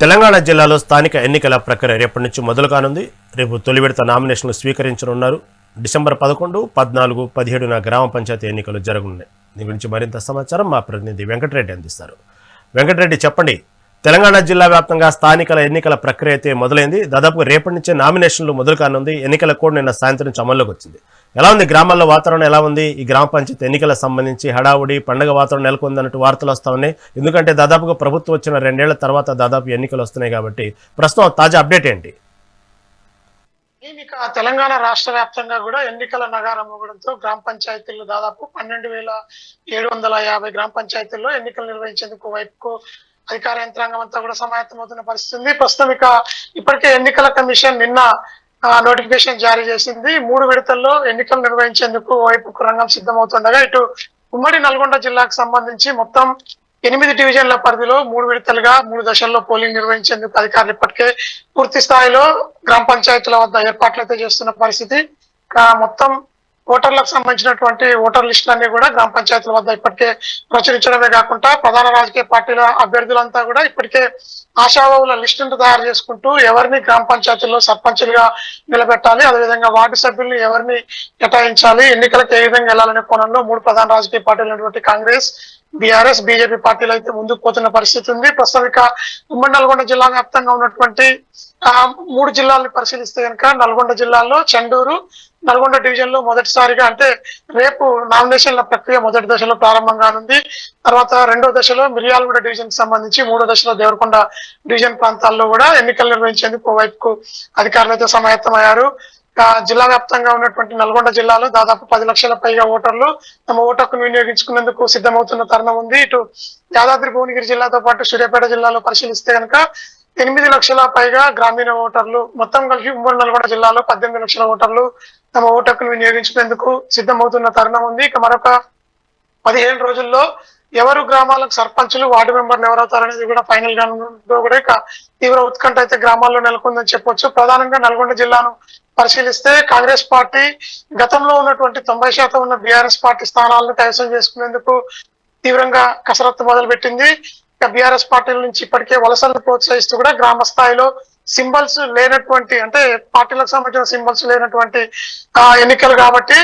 తెలంగాణ జిల్లాలో స్థానిక ఎన్నికల ప్రక్రియ రేపటి నుంచి మొదలు కానుంది. రేపు తొలి విడత నామినేషన్లు స్వీకరించనున్నారు. డిసెంబర్ పదకొండు పద్నాలుగు పదిహేడున గ్రామ పంచాయతీ ఎన్నికలు జరగనున్నాయి. దీని గురించి మరింత సమాచారం మా ప్రతినిధి వెంకటరెడ్డి అందిస్తారు. వెంకటరెడ్డి చెప్పండి తెలంగాణ జిల్లా వ్యాప్తంగా స్థానికల ఎన్నికల ప్రక్రియ అయితే మొదలైంది. దాదాపు రేపటి నుంచే నామినేషన్లు మొదలు కానుంది. ఎన్నికల కోడ్ నిన్న సాయంత్రం నుంచి అమల్లోకి వచ్చింది. ఎలా ఉంది? గ్రామాల్లో వాతావరణం ఎలా ఉంది? ఈ గ్రామ పంచాయతీ ఎన్నికలకు సంబంధించి హడావుడి పండగ వాతావరణం నెలకొంది అన్నట్టు వార్తలు వస్తా ఉన్నాయి. ఎందుకంటే దాదాపుగా ప్రభుత్వం వచ్చిన రెండేళ్ళ తర్వాత దాదాపు ఎన్నికలు వస్తున్నాయి కాబట్టి ప్రస్తుతం తాజా అప్డేట్ ఏంటి? తెలంగాణ రాష్ట్ర వ్యాప్తంగా కూడా ఎన్నికల నగారం మోగడంతో గ్రామ పంచాయతీలు దాదాపు పన్నెండు వేల ఏడు వందల యాభై గ్రామ పంచాయతీల్లో ఎన్నికలు నిర్వహించేందుకు వైపుకు అధికార యంత్రాంగం అంతా కూడా సమాయత్తమవుతున్న పరిస్థితి ఉంది. ప్రస్తుతం ఇక ఇప్పటికే ఎన్నికల కమిషన్ నిన్న నోటిఫికేషన్ జారీ చేసింది. మూడు విడతల్లో ఎన్నికలు నిర్వహించేందుకు వైపు రంగం సిద్ధమవుతుండగా ఇటు ఉమ్మడి నల్గొండ జిల్లాకు సంబంధించి మొత్తం ఎనిమిది డివిజన్ల పరిధిలో మూడు విడతలుగా మూడు దశల్లో పోలింగ్ నిర్వహించేందుకు అధికారులు ఇప్పటికే పూర్తి స్థాయిలో గ్రామ పంచాయతీల వద్ద ఏర్పాట్లు అయితే చేస్తున్న పరిస్థితి. మొత్తం ఓటర్లకు సంబంధించినటువంటి ఓటర్ లిస్టులన్నీ కూడా గ్రామ పంచాయతీల వద్ద ఇప్పటికే ప్రచురించడమే కాకుండా ప్రధాన రాజకీయ పార్టీల అభ్యర్థులంతా కూడా ఇప్పటికే ఆశావాహుల లిస్టును తయారు చేసుకుంటూ ఎవరిని గ్రామ పంచాయతీల్లో సర్పంచులుగా నిలబెట్టాలి అదేవిధంగా వార్డు సభ్యుల్ని ఎవరిని కేటాయించాలి ఎన్నికలకు ఏ విధంగా వెళ్ళాలనే కోణంలో మూడు ప్రధాన రాజకీయ పార్టీలు కాంగ్రెస్ బీఆర్ఎస్ బీజేపీ పార్టీలు అయితే ముందుకు పోతున్న పరిస్థితి ఉంది. ప్రస్తుతం ఇక ఉమ్మడి నల్గొండ జిల్లా వ్యాప్తంగా ఉన్నటువంటి మూడు జిల్లాలను పరిశీలిస్తే కనుక నల్గొండ జిల్లాలో చండూరు నల్గొండ డివిజన్లో మొదటిసారిగా అంటే రేపు నామినేషన్ల ప్రక్రియ మొదటి దశలో ప్రారంభం కానుంది. తర్వాత రెండో దశలో మిర్యాలగూడ డివిజన్కి సంబంధించి మూడో దశలో దేవరకొండ డివిజన్ ప్రాంతాల్లో కూడా ఎన్నికలు నిర్వహించేందుకు వైపుకు అధికారులు అయితే సమాయత్తమయ్యారు. జిల్లా వ్యాప్తంగా ఉన్నటువంటి నల్గొండ జిల్లాలో దాదాపు పది లక్షల పైగా ఓటర్లు తమ ఓటు హక్కును వినియోగించుకునేందుకు సిద్ధమవుతున్న తరుణం ఉంది. ఇటు యాదాద్రి భువనగిరి జిల్లాతో పాటు సూర్యాపేట జిల్లాలో పరిశీలిస్తే కనుక ఎనిమిది లక్షల పైగా గ్రామీణ ఓటర్లు మొత్తం కలిసి ఉమ్మడి నల్గొండ జిల్లాలో పద్దెనిమిది లక్షల ఓటర్లు తమ ఓటు హక్కును వినియోగించుకునేందుకు సిద్ధమవుతున్న తరుణం ఉంది. ఇక మరొక పదిహేను రోజుల్లో ఎవరు గ్రామాలకు సర్పంచులు వార్డు మెంబర్లు ఎవరవుతారనేది కూడా ఫైనల్గా కూడా ఇక తీవ్ర ఉత్కంఠ అయితే గ్రామాల్లో నెలకొందని చెప్పొచ్చు. ప్రధానంగా నల్గొండ జిల్లాను పరిశీలిస్తే కాంగ్రెస్ పార్టీ గతంలో ఉన్నటువంటి తొంభై శాతం ఉన్న బీఆర్ఎస్ పార్టీ స్థానాలను కైవసం చేసుకునేందుకు తీవ్రంగా కసరత్తు మొదలుపెట్టింది. పెట్టింది బీఆర్ఎస్ పార్టీల నుంచి ఇప్పటికే వలసలను ప్రోత్సహిస్తూ కూడా గ్రామ స్థాయిలో సింబల్స్ లేనటువంటి అంటే పార్టీలకు సంబంధించిన సింబల్స్ లేనటువంటి ఆ, ఎన్నికలు కాబట్టి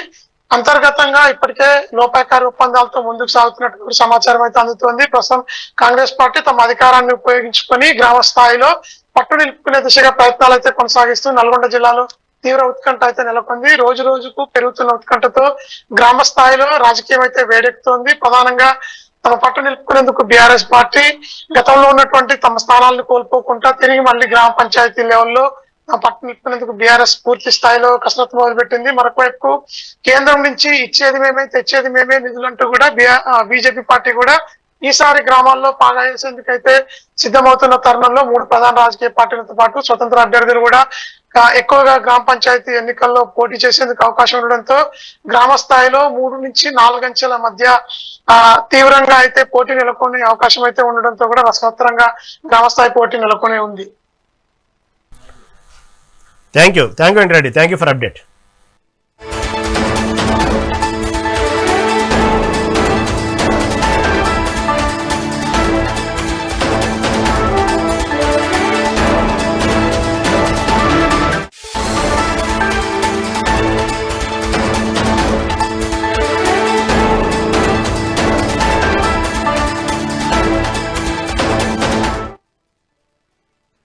అంతర్గతంగా ఇప్పటికే లోపాయకార ఒప్పందాలతో ముందుకు సాగుతున్నటువంటి సమాచారం అయితే అందుతోంది. ప్రస్తుతం కాంగ్రెస్ పార్టీ తమ అధికారాన్ని ఉపయోగించుకొని గ్రామ స్థాయిలో పట్టు నిలుపుకునే దిశగా ప్రయత్నాలు అయితే కొనసాగిస్తూ నల్గొండ జిల్లాలో తీవ్ర ఉత్కంఠ అయితే నెలకొంది. రోజు రోజుకు పెరుగుతున్న ఉత్కంఠతో గ్రామ స్థాయిలో రాజకీయం అయితే వేడెక్కుతోంది. ప్రధానంగా తమ పట్టు నిలుపుకునేందుకు బీఆర్ఎస్ పార్టీ గతంలో ఉన్నటువంటి తమ స్థానాలను కోల్పోకుండా తిరిగి మళ్ళీ గ్రామ పంచాయతీ లెవెల్లో తమ పట్టు నిలుపుకునేందుకు బీఆర్ఎస్ పూర్తి స్థాయిలో కసరత్తు మొదలుపెట్టింది. మరొకవైపు కేంద్రం నుంచి ఇచ్చేది మేమే తెచ్చేది మేమే నిధులంటూ కూడా బీజేపీ పార్టీ కూడా ఈసారి గ్రామాల్లో పాగా సిద్ధమవుతున్న తరుణంలో మూడు ప్రధాన రాజకీయ పార్టీలతో పాటు స్వతంత్ర అభ్యర్థులు కూడా ఎక్కువగా గ్రామ పంచాయతీ ఎన్నికల్లో పోటీ చేసేందుకు అవకాశం ఉండడంతో గ్రామ స్థాయిలో మూడు నుంచి నాలుగంచెల మధ్య ఆ తీవ్రంగా అయితే పోటీ నెలకొనే అవకాశం అయితే ఉండడంతో కూడా రసవత్తరంగా గ్రామ స్థాయి పోటీ నెలకొనే ఉంది. Thank you thank you Venkatareddy thank you for update